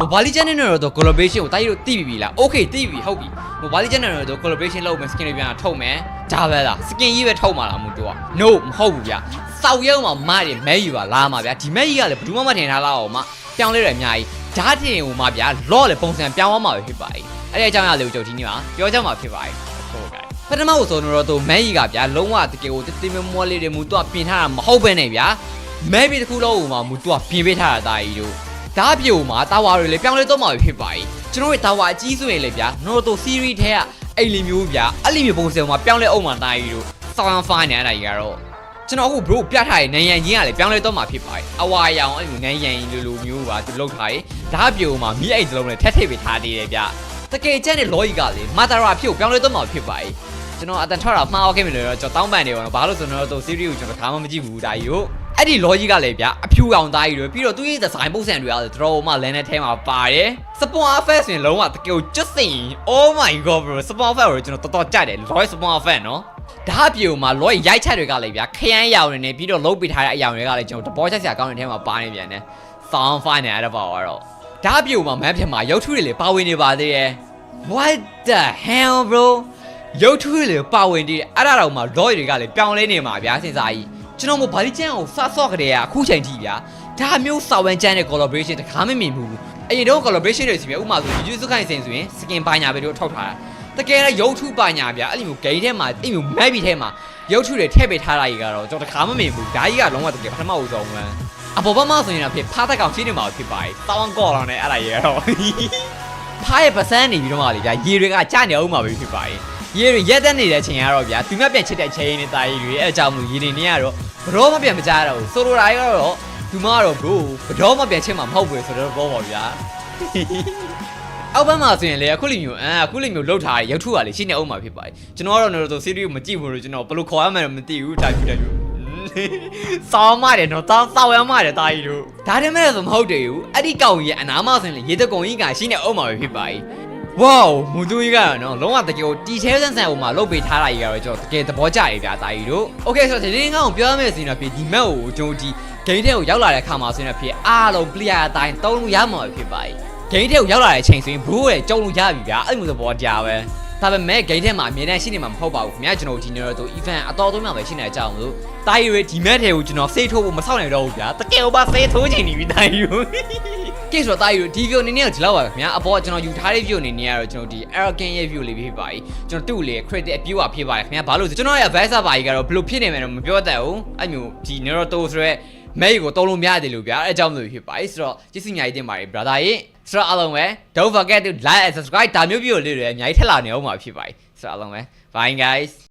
Mobile Legends နဲ့တော့ collaboration ကိုတာကြီးတို့သိပြီလား Okay သိပြီဟုတ်ပြီ Mobile Legends နဲ့တော့ collaboration လုပ်မယ် skin တွေပြန်ထုတ်မယ်ဒါပဲလား skin ကြီးပဲထုတ်မှာလားမို့တော့ No မဟုတ်ဘူးဗျာစောက်ရုံမှာမရမဲယူပါလာမှာဗျာဒီမဲကြီးကလည်းဘယ်သူမှမထင်ထားလောက်အောင်မပြောင်းလဲရအများကြီးဓာတ်တင်ဟိုမှာဗျာလော့လေပုံစံပြောင်းသွားမှာပဲဖြစ်ပါ යි အဲ့ဒီအကြောင်းအရာလေးကိုကြုံဒီနေ့မှာပြောကြမှာဖြစ်ပါ යි ဟုတ်ကဲ့ပထမဦးဆုံးတော့သူမဲကြီးကဗျာလုံးဝတကယ်ကိုတင်းတင်းမွားလေးတွေမူတော့ပြင်ထားတာမဟုတ်ပဲနဲ့ဗျာမဲပြီးတစ်ခုလုံးဟိုမှာမူတော့ပြင်ပေးထားတာတာကြီးတို့ ဓာတ်ပြိုမှာတာဝါတွေလည်းပြောင်းလဲတော့မှာဖြစ်ပါ යි ကျွန်တော်တို့တာဝါအကြီးဆိုရင်လေဗျာနော်တို့ series ထဲကအဲ့လိုမျိုးဗျာအဲ့လိုမျိုးပုံစံမှာပြောင်းလဲအောင်မှာတာကြီးတို့ sound fine နေတာကြီးကတော့ကျွန်တော်အခု bro ပြထားတဲ့နန်ရန်ကြီးကလည်းပြောင်းလဲတော့မှာဖြစ်ပါ යි အဝါရောင်အဲ့လိုနန်ရန်လိုလိုမျိုးပါသူလောက်ထားတယ်ဓာတ်ပြိုမှာမိအိတ်စလုံးနဲ့ထက်ထိပ်ပေးထားသေးတယ်ဗျတကယ်ကျတဲ့ logic ကလေမာတာရာဖြစ်ကိုပြောင်းလဲတော့မှာဖြစ်ပါ යි ကျွန်တော်အတန်ထွက်တာမှားခဲ့ပြီလို့တော့ကျွန်တော်တောင်းပန်နေပါတော့ဘာလို့ဆိုတော့တော့ series ကိုကျွန်တော်ဒါမှမကြည့်ဘူးဒါကြီးကိုအဲ့ဒီ logic ကလည်းဗျာအဖြူအောင်သားကြီးတွေပြီးတော့သူ့ရဲ့ design ပုံစံတွေကလည်းတော်တော်မှလမ်းနဲ့ထဲမှာပါတယ် spawn effect ဆိုရင်လုံးဝတကယ်ကိုကျွတ်စိန် oh my god bro spawn effect ကိုကျွန်တော်တော်တော်ကြိုက်တယ် logic spawn effect နော်ဒါအပြေမှာ logic ရိုက်ချက်တွေကလည်းဗျာခရမ်းရောင်နေနေပြီးတော့လုံးပေးထားတဲ့အရောင်တွေကလည်းကျွန်တော်တဘောချက်စရာကောင်းတဲ့ထဲမှာပါနေပြန်တယ် sound fine နဲ့အဲ့ဒါပါတော့ဒါအပြေမှာမန်းဖြစ်မှာရုပ်ထုတွေလည်းပါဝင်နေပါသေးတယ် what the hell bro ရုပ်ထုတွေလည်းပါဝင်နေတယ်အဲ့ဒါတော့မှ logic တွေကလည်းပြောင်းလဲနေမှာဗျာစဉ်းစားကြီးကျွန်တော်မိုဘာလီကျန်ကိုစဆော့ကြတဲ့ကအခုချိန်ထိဗျာဒါမျိုးစာဝန်ကျန်တဲ့ collaboration တခါမှမမြင်ဘူးအရင်တော့ collaboration တွေစီပဲဥပမာဆို YouTube စုခိုင်စင်ဆိုရင် skin ပါညာပဲတို့ထောက်ထားတာတကယ်တော့ရုပ်ထုပါညာဗျာအဲ့လိုမျိုး game ထဲမှာအဲ့လို map ထဲမှာရုပ်ထုတွေထည့်ပေးထားတာကြီးကတော့ကျွန်တော်တခါမှမမြင်ဘူးဒါကြီးကလုံးဝတကယ်ပထမဦးဆုံးမှန်းအပေါ်ဘက်မှာဆိုရင်တော့ဖြစ်ဖားတက်ကောင်ချင်းနေမှာဖြစ်ပါ යි တောင်းကော်လာနဲ့အဲ့ဒါကြီးကတော့ဖားရဲ့ပစမ်းနေပြီးတော့မှလေဗျာရေတွေကကြနေအောင်မှာပဲဖြစ်ပါ යි ရေတွေရက်တက်နေတဲ့ချိန်ကတော့ဗျာသူမြပြန်ချစ်တဲ့ချိန်နေတာကြီးတွေအဲ့အကြောင်းမလို့ရေတွေနေရတော့ဘရောမပြန်မကြတော့ဘူးဆိုလိုတာကတော့သူမကတော့ bro ဘရောမပြန်ချစ်မှာမဟုတ်ဘူးဆိုတော့ဘောပါဗျာအောက်ဘက်မှာဆိုရင်လေအခုလိုမျိုးအာအခုလိုမျိုးလှုပ်ထားတဲ့ရုပ်ထုကလေရှင်းနေအောင်မှာဖြစ်ပါတယ်ကျွန်တော်ကတော့တော့ဆို series ကိုမကြည့်ဘူးလို့ကျွန်တော်ဘယ်လိုခေါ်ရမှန်းမသိဘူးတာပြတယ်မျိုးစောင်းမတယ်နော်တောင်းစောင်းရမတယ်တာကြီးတို့ဒါတည်းမဲ့ဆိုမဟုတ်တယ်ဘူးအဲ့ဒီကောင်ကြီးရဲ့အနာမဆိုရင်လေရေတကုံကြီးကရှင်းနေအောင်မှာပဲဖြစ်ပါတယ် ဝေါမူသူကြီးကတော့နော်လုံးဝတကယ်ကိုတီထဲဆန်းဆန်းဟိုမှာလုတ်ပေးထားတာကြီးကတော့ကျွန်တော်တကယ်သဘောကျတယ်ဗျာတာကြီးတို့โอเคဆိုတော့ဒီနေ့ငါ့ကိုပြောရမယ်ဆိုရင်တော့ဒီ map ကိုကျွန်တော်ဒီ game ထဲကိုရောက်လာတဲ့ခါမှာဆိုရင်တော့ဖြစ်အားလုံး player အတိုင်းတုံးလို့ရမှာဖြစ်ပါတယ် ဂိမ်းထဲကိုရောက်လာတဲ့ချိန်ဆိုရင်ဘရိုးရဲ့ကြုံလို့ရပြီဗျာအဲ့လိုမျိုးသဘောတရားပဲဒါပေမဲ့ဂိမ်းထဲမှာအမြဲတမ်းရှိနေမှာမဟုတ်ပါဘူးခင်ဗျာကျွန်တော်ဒီနေ့တော့ event အတော်သုံးမှာပဲရှိနေကြအောင်လို့တာရီရဒီမက်ထဲကိုကျွန်တော်စေးထိုးဖို့မဆောက်နိုင်တော့ဘူးဗျာတကယ်ဘာစေးထိုးချင်နေပြီတာရီရ ကိဆိုတော့တာရီရဒီ view အနေနဲ့တော့ဒီလောက်ပါပဲခင်ဗျာအပေါ်ကျွန်တော်ယူထားတဲ့ view အနေနဲ့ကတော့ကျွန်တော်ဒီ arrogant ရဲ့ view လေးဖြစ်ပါ යි ကျွန်တော်သူ့လေ credit အပြည့်အဝဖြစ်ပါတယ်ခင်ဗျာဘာလို့ဆိုကျွန်တော်ရဲ့ advisor ပါကြီးကတော့ဘယ်လိုဖြစ်နေမယ်တော့မပြောတတ်ဘူးအဲ့မျိုးဒီ Naruto ဆိုရဲမဲကိုတုံးလို့မရတယ်လို့ဗျာအဲအကြောင်းမျိုးဖြစ်ပါ යි ဆိုတော့ကျေးဇူးအများကြီးတင်ပါတယ် brother ရေဆိုတော့အားလုံးပဲ don't forget to like and subscribe ဒါမျိုးပြို့လေးတွေအများကြီးထက်လာနေအောင်မှာဖြစ်ပါတယ်ဆိုတော့အားလုံးပဲ bye guys